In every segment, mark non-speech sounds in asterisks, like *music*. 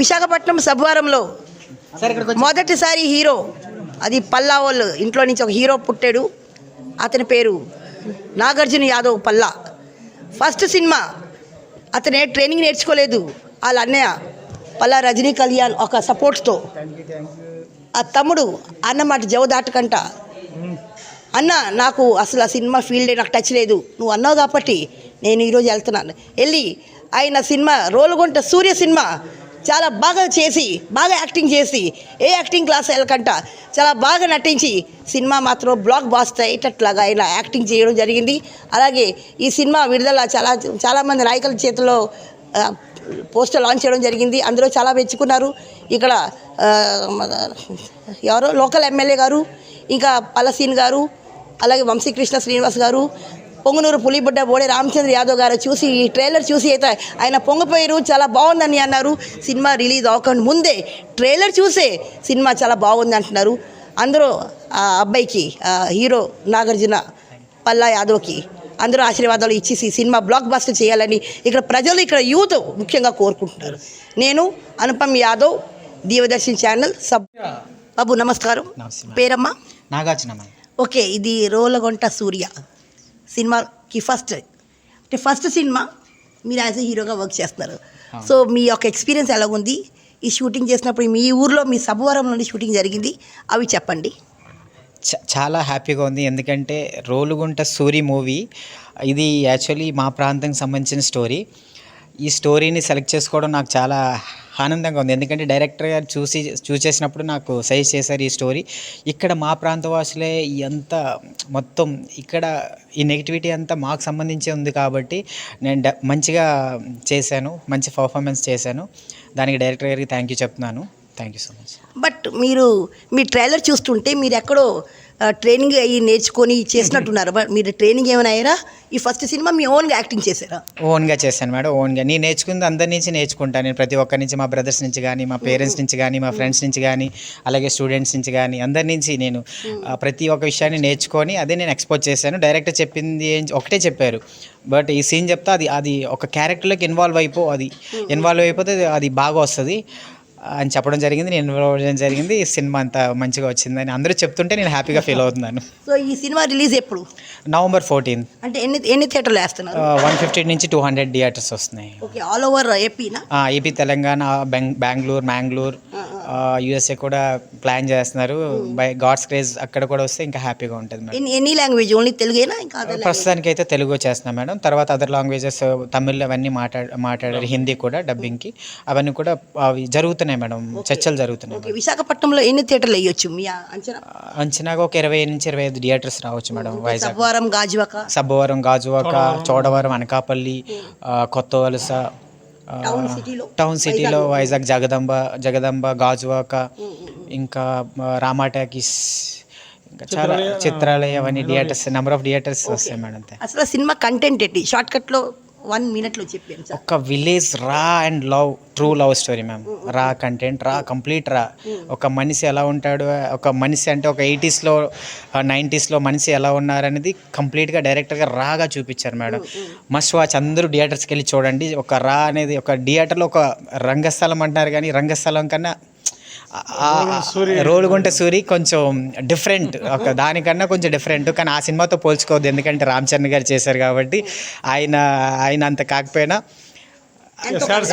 విశాఖపట్నం సబ్వారంలో మొదటిసారి హీరో అది పల్లా వాళ్ళు ఇంట్లో నుంచి ఒక హీరో పుట్టాడు. అతని పేరు నాగార్జున యాదవ్ పల్లా. ఫస్ట్ సినిమా అతనే ట్రైనింగ్ నేర్చుకోలేదు. వాళ్ళ అన్నయ్య పల్లా రజనీ కళ్యాణ్ ఒక సపోర్ట్తో ఆ తమ్ముడు అన్నమాట జవ దాటకంట. అన్న నాకు అసలు ఆ సినిమా ఫీల్డే నాకు టచ్ లేదు. నువ్వు అన్నావు కాబట్టి నేను ఈరోజు వెళ్తున్నాను. వెళ్ళి ఆయన సినిమా రోలుగుంట సూర్య సినిమా చాలా బాగా చేసి బాగా యాక్టింగ్ చేసి ఏ యాక్టింగ్ క్లాస్ వెళ్ళకంట. చాలా బాగా నటించి సినిమా మాత్రం బ్లాక్ బాస్ట్ అయ్యేటట్లాగా ఆయన యాక్టింగ్ చేయడం జరిగింది. అలాగే ఈ సినిమా విడుదల చాలా చాలామంది నాయకుల చేతిలో పోస్టర్ లాంచ్ చేయడం జరిగింది. అందులో చాలా మెచ్చుకున్నారు. ఇక్కడ ఎవరో లోకల్ ఎమ్మెల్యే గారు ఇంకా పలసీన్ గారు అలాగే వంశీకృష్ణ శ్రీనివాస్ గారు పొంగునూరు పులిబుడ్డ బోడే రామచంద్ర యాదవ్ గారు చూసి ఈ ట్రైలర్ చూసి అయితే ఆయన పొంగిపోయారు చాలా బాగుందని అన్నారు. సినిమా రిలీజ్ అవ్వకుండా ముందే ట్రైలర్ చూసే సినిమా చాలా బాగుంది అంటున్నారు. అందరూ ఆ అబ్బాయికి హీరో నాగార్జున పల్లా యాదవ్కి అందరూ ఆశీర్వాదాలు ఇచ్చేసి సినిమా బ్లాక్ బస్టర్ చేయాలని ఇక్కడ ప్రజలు ఇక్కడ యూత్ ముఖ్యంగా కోరుకుంటున్నారు. నేను అనుపమ్ యాదవ్ దీవదర్శన్ ఛానల్ సబ్ బాబు నమస్కారం. పేరమ్మా? నాగార్జున ఓకే ఇది రోలగొంట సూర్య. సినిమాకి ఫస్ట్ అంటే ఫస్ట్ సినిమా మీరు యాజ్ ఎ హీరోగా వర్క్ చేస్తున్నారు. సో మీ యొక్క ఎక్స్పీరియన్స్ ఎలా ఉంది ఈ షూటింగ్ చేసినప్పుడు మీ ఊర్లో మీ సభవరం నుండి షూటింగ్ జరిగింది. అవి చెప్పండి. చ- చాలా హ్యాపీగా ఉంది. ఎందుకంటే రోలుగుంట సూరి మూవీ ఇది యాక్చువల్లీ మా ప్రాంతానికి సంబంధించిన స్టోరీ ఈ స్టోరీని సెలెక్ట్ చేసుకోవడం నాకు చాలా ఆనందంగా ఉంది. ఎందుకంటే డైరెక్టర్ గారు చూసి చూసేసినప్పుడు నాకు సజెస్ట్ చేశారు ఈ స్టోరీ. ఇక్కడ మా ప్రాంత వాసులే ఎంత మొత్తం ఇక్కడ ఈ నెగిటివిటీ అంతా మాకు సంబంధించి ఉంది కాబట్టి నేను డ- మంచిగా చేశాను మంచి పర్ఫార్మెన్స్ చేశాను. దానికి డైరెక్టర్ గారికి థ్యాంక్ యూ చెప్తున్నాను. Thank you so much. But మీరు మీ ట్రైలర్ చూస్తుంటే మీరు ఎక్కడో ట్రైనింగ్ అయ్యి నేర్చుకొని చేసినట్టున్నారు. బట్ మీరు ట్రైనింగ్ ఏమైనా అయ్యారా? ఈ ఫస్ట్ సినిమా మీ ఓన్గా యాక్టింగ్ చేశారా? ఓన్గా చేశాను మేడం ఓన్గా నేను నేర్చుకుంది అందరి నుంచి నేర్చుకుంటాను నేను ప్రతి ఒక్కరి నుంచి మా బ్రదర్స్ నుంచి కానీ మా పేరెంట్స్ నుంచి కానీ మా ఫ్రెండ్స్ నుంచి కానీ అలాగే స్టూడెంట్స్ నుంచి కానీ అందరి నుంచి నేను ప్రతి ఒక్క విషయాన్ని నేర్చుకొని అదే నేను ఎక్స్పోజ్ చేశాను. డైరెక్టర్ చెప్పింది ఏం- ఒకటే చెప్పారు. బట్ ఈ సీన్ చెప్తే అది అది ఒక క్యారెక్టర్లోకి ఇన్వాల్వ్ అయిపో అది ఇన్వాల్వ్ అయిపోతే అది- అది బాగా వస్తుంది. అని చెప్పడం జరిగింది నేను ఇన్వాల్వ్ చేయడం జరిగింది. ఈ సినిమా అంత మంచిగా వచ్చిందని అందరూ చెప్తుంటే నేను హ్యాపీగా ఫీల్ అవుతున్నాను. సో ఈ సినిమా రిలీజ్ ఎప్పుడు? నవంబర్ ఫోర్టీన్ అంటే ఎన్ని ఎన్ని థియేటర్లు వేస్తున్నారు? వన్ ఫిఫ్టీ నుంచి టూ హండ్రెడ్ థియేటర్స్ వస్తున్నాయి. ఓకే ఆల్ ఓవర్ ఏపీనా ఆ, ఏపీ తెలంగాణ బెంగ్ బెంగళూరు మ్యాంగ్లూర్ యూఎస్ఏ కూడా ప్లాన్ చేస్తున్నారు. బై గాడ్స్ క్రేజ్ అక్కడ కూడా వస్తే ఇంకా హ్యాపీగా ఉంటుంది మేడం. ఎన్ని ఎన్ని లాంగ్వేజ్ ఓన్లీ తెలుగేనా ఇంకా ప్రస్తుతానికి అయితే తెలుగు చేస్తున్నాం మేడం. తర్వాత అదర్ లాంగ్వేజెస్ తమిళ్ అవన్నీ మాట్లాడ మాట్లాడారు హిందీ కూడా డబ్బింగ్కి. అవన్నీ కూడా అవి జరుగుతున్నాయి మేడం. చర్చలు జరుగుతున్నాయి ఓకే విశాఖపట్నంలో ఎన్ని థియేటర్లు వేయొచ్చు మీ అంచనా? అంచనాగా ఒక ఇరవై నుంచి ఇరవై ఐదు థియేటర్స్ రావచ్చు మేడం వైజాగ్. సబ్వారం గాజువాక? సబ్బవరం గాజువాక చోడవరం. అనకాపల్లి ఆ, కొత్త వలస టౌన్ సిటీలో టౌన్ సిటీలో వైజాగ్ జగదంబ జగదంబ గాజువాక ఇంకా ఆ, రామాటాకీస్ ఇంకా చాలా చిత్రాలయ అవన్నీ థియేటర్స్ నెంబర్ ఆఫ్ థియేటర్స్ వస్తాయి మేడం అంతే. అసలు సినిమా కంటెంట్ ఏంటి? షార్ట్ కట్లో వన్ మినిట్లో చెప్పాను సార్. ఒక village raw and love true love story ma'am. Raw content raw complete raw. ఒక మనిషి ఎలా ఉంటాడు ఒక మనిషి అంటే ఒక ఎయిటీస్లో నైంటీస్లో మనిషి ఎలా ఉన్నారనేది కంప్లీట్గా డైరెక్టర్గా రాగా చూపించారు మేడం. మస్ట్ వాచ్ అందరూ థియేటర్స్కి వెళ్ళి చూడండి. ఒక రా అనేది ఒక థియేటర్లో ఒక రంగస్థలం అంటున్నారు కానీ రంగస్థలం కన్నా రోలుగుంట సూరి. కొంచెం డిఫరెంట్ ఒక దానికన్నా కొంచెం డిఫరెంట్ కానీ ఆ సినిమాతో పోల్చుకోవద్దు. ఎందుకంటే రామ్ చరణ్ గారు చేశారు కాబట్టి ఆయన ఆయన అంత కాకపోయినా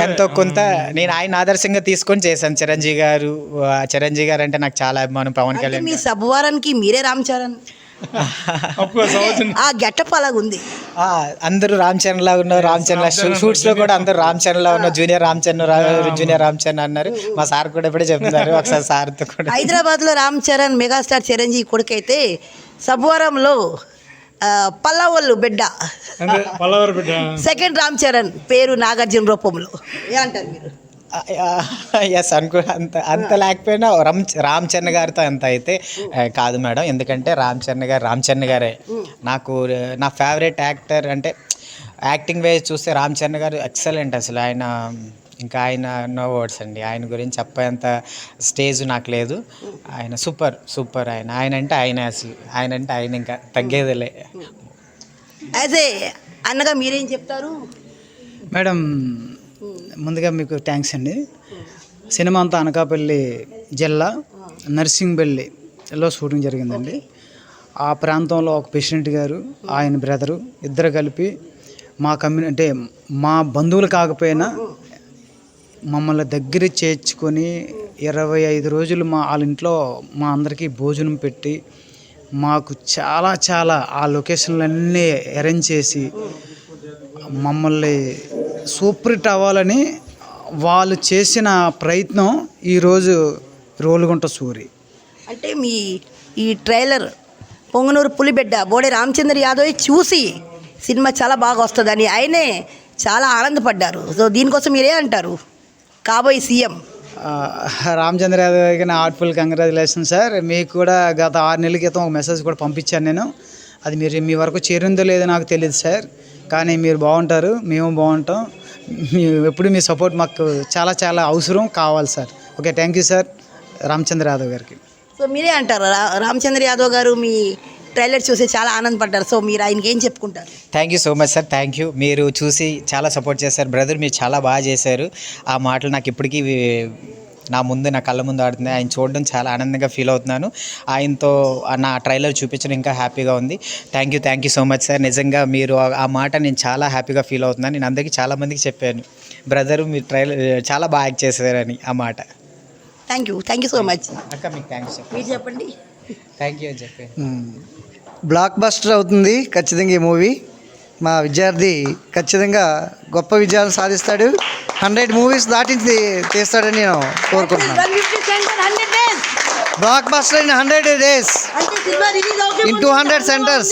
ఎంతో కొంత నేను ఆయన ఆదర్శంగా తీసుకొని చేశాను. చిరంజీవి గారు ఆ, చిరంజీవి గారు అంటే నాకు చాలా అభిమానం. పవన్ కళ్యాణ్ మీ సబ్వారానికి మీరే రామ్ చరణ్? *laughs* ఆ గెటప్ అలాగుంది ఆ, అందరూ రామ్ చరణ్ లా ఉన్నారు రామ్ చరణ్ లా షూట్స్లో కూడా అందరూ రామ్ చరణ్ లా ఉన్నారు. జూనియర్ రామ్ చరణ్ రా- జూనియర్ రామ్ చరణ్ అన్నారు. మా సార్ కూడా ఇప్పుడే చెప్తున్నారు. ఒకసారి సార్తో కూడా. హైదరాబాద్లో రామ్ చరణ్ మెగాస్టార్ చిరంజీవి కొడుకైతే సబ్వారంలో పల్లవల్లు బిడ్డ. సెకండ్ రామ్ చరణ్ పేరు నాగార్జున రూపంలో. ఏమంటారు మీరు? ఎస్ అనుకో అంత అంత లేకపోయినా రామ్ రామ్ చరణ్ గారితో అంత అయితే కాదు మేడం. ఎందుకంటే రామ్ చరణ్ గారు రామ్ చరణ్ గారే. నాకు నా ఫేవరెట్ యాక్టర్ అంటే యాక్టింగ్ వేస్ చూస్తే రామ్ చరణ్ గారు ఎక్సలెంట్ అసలు. ఆయన ఇంకా ఆయన నో వర్డ్స్ అండి. ఆయన గురించి చెప్పేంత స్టేజ్ నాకు లేదు. ఆయన సూపర్ సూపర్ ఆయన. ఆయన అంటే ఆయన అసలు. ఆయన అంటే ఆయన ఇంకా తగ్గేదిలే. ఏ అన్నగా మీరేం చెప్తారు? మేడం ముందుగా మీకు థ్యాంక్స్ అండి. సినిమా అంతా అనకాపల్లి జిల్లా నర్సింగ్బెల్లిలో షూటింగ్ జరిగిందండి. ఆ ప్రాంతంలో ఒక పేషెంట్ గారు ఆయన బ్రదరు ఇద్దరు కలిపి మా కమ్యూని అంటే మా బంధువులు కాకపోయినా మమ్మల్ని దగ్గర చేర్చుకొని ఇరవై ఐదు రోజులు మా వాళ్ళ ఇంట్లో మా అందరికీ భోజనం పెట్టి మాకు చాలా చాలా ఆ లొకేషన్లన్నీ అరేంజ్ చేసి మమ్మల్ని సూపర్ హిట్ అవ్వాలని వాళ్ళు చేసిన ప్రయత్నం ఈరోజు రోలుగుంట సూరి. అంటే మీ ఈ ట్రైలర్ పొంగనూరు పులిబిడ్డ బోడే రామచంద్ర యాదవ్ చూసి సినిమా చాలా బాగా వస్తుందని ఆయనే చాలా ఆనందపడ్డారు. సో దీనికోసం మీరే అంటారు? కాబోయే సీఎం. రామచంద్ర యాదవ్ గారికి నా హార్ట్ఫుల్ కంగ్రాచులేషన్ సార్. మీకు కూడా గత ఆరు నెలల క్రితం ఒక మెసేజ్ కూడా పంపించాను నేను. అది మీరు మీ వరకు చేరిందో లేదో నాకు తెలియదు సార్. కానీ మీరు బాగుంటారు మేము బాగుంటాం. మీ ఎప్పుడు మీ సపోర్ట్ మాకు చాలా చాలా అవసరం కావాలి sir. Okay thank you sir. Ramachandra Yadav గారికి. సో మీరే అంటారు రా- రామచంద్ర యాదవ్ గారు మీ ట్రైలర్ చూసి చాలా ఆనందపడ్డారు. సో మీరు ఆయనకి ఏం చెప్పుకుంటారు? Thank you so much sir thank you. మీరు చూసి చాలా సపోర్ట్ చేశారు. బ్రదర్ మీరు చాలా బాగా చేశారు. ఆ మాటలు నాకు ఇప్పటికీ నా ముందు నా కళ్ళ ముందు ఆడుతుంది. ఆయన చూడడం చాలా ఆనందంగా ఫీల్ అవుతున్నాను. ఆయనతో నా ట్రైలర్ చూపించడం ఇంకా హ్యాపీగా ఉంది. Thank you thank you so much sir నిజంగా మీరు ఆ- మాట నేను చాలా హ్యాపీగా ఫీల్ అవుతున్నాను. నేను అందరికీ చాలా మందికి చెప్పాను. బ్రదర్ మీరు ట్రైలర్ చాలా బాగా యాక్ట్ చేశారని ఆ మాట. Thank you thank you so much అక్క మీకు థ్యాంక్స్ మీరు చెప్పండి. థ్యాంక్ యూ అని చెప్పి బ్లాక్ బస్టర్ అవుతుంది ఖచ్చితంగా ఈ మూవీ మా విద్యార్థి ఖచ్చితంగా గొప్ప విజయాలు సాధిస్తాడు. హండ్రెడ్ మూవీస్ దాటించి తీస్తాడని నేను కోరుకుంటున్నాను. Blockbuster in hundred days అంటే cinema release in two hundred centres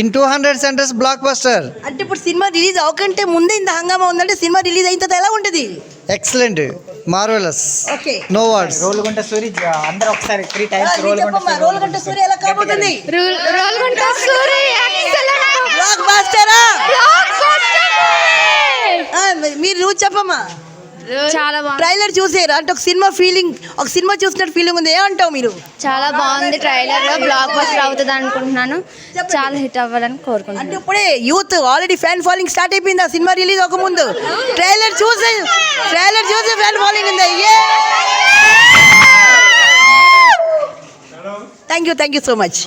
in two hundred centres blockbuster అంటే ఇప్పుడు సినిమా రిలీజ్ అవకంటే ముందే ఇంత హంగామా ఉందంటే సినిమా రిలీజ్ అయిన తర్వాత ఎలా ఉంటుంది? Excellent marvellous okay no words Rolugunta Suri అందరూ ఒకసారి త్రీ టైమ్స్ రోలుగుంట చెప్పమ్మా రోల్ గంట సూర్య ఎలా కాబోతుంది? రోల్గుంట సూరి బ్లాక్ బాస్టరా మీరు నువ్వు చెప్పమ్మా. చాలా బాగుంది. ట్రైలర్ చూసారు అంటే ఒక సినిమా ఫీలింగ్ ఒక సినిమా చూసినట్టు ఫీలింగ్ ఉంది. ఏమంటావు మీరు? చాలా బాగుంది ట్రైలర్లో. బ్లాక్ బస్టర్ అవుతుంది అనుకుంటున్నాను. చాలా హిట్ అవ్వాలని అంటే కోరుకుంటున్నాను ఇప్పుడే youth already fan following start అయిపోయింది. ఆ సినిమా రిలీజ్ అవ్వక ముందు ట్రైలర్ చూసి ట్రైలర్ చూసి ఫ్యాన్ ఫాలోయింగ్ ఉంది. Thank you thank you so much